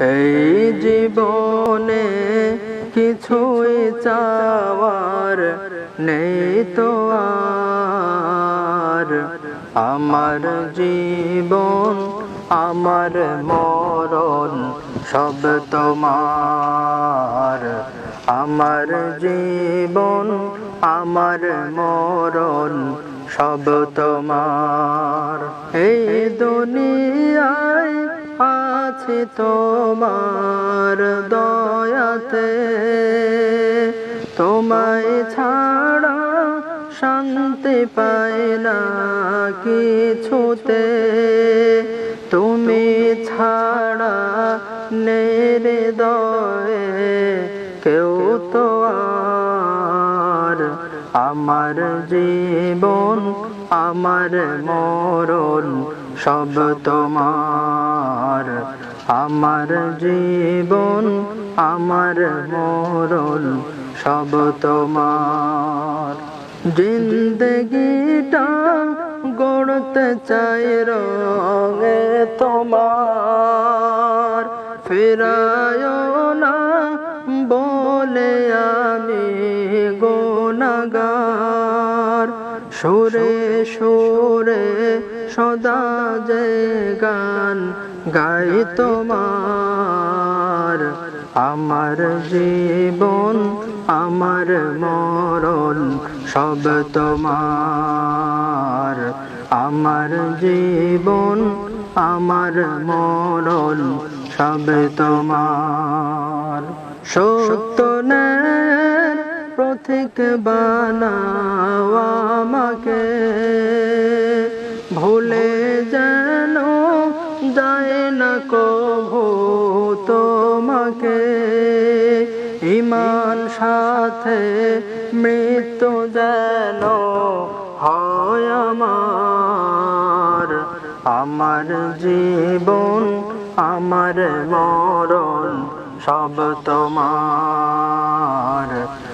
এই জীবনে কিছুই চাওয়ার নেই তো আর। আমার জীবন, আমার মরণ সব তোমার। আমার জীবন, আমার মরণ সব তোমার। এই দুনিয়ায় আছে তোমার দয়াতে। তোমায় ছাড়া শান্তি পায় না কিছুতে। তুমি ছাড়া নেরে দয়ে কেউ তো আর আমার জীবন, আমার মরণ সব তোমার। আমার জীবন, আমার মরণ সব তোমার। জিন্দগিটা গড়তে চাই রঙে তোমার। ফেরায় না বলে আমি সুরে সুরে সদা যে গান গাই তোমার। আমার জীবন, আমার মরণ সব তোমার। আমার জীবন, আমার মরণ সব তোমার। সত্য ন্যায়ের প্রতীক বানাও আমাকে। ভুলে যেন যায় না কভু তোমাকে। ইমান সাথে মৃত্যু যেন হয় আমার। আমার জীবন, আমার মরণ সব তোমার।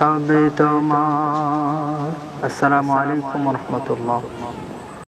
সব তোমার আসসালামু আলাইকুম রহমতুল্লাহ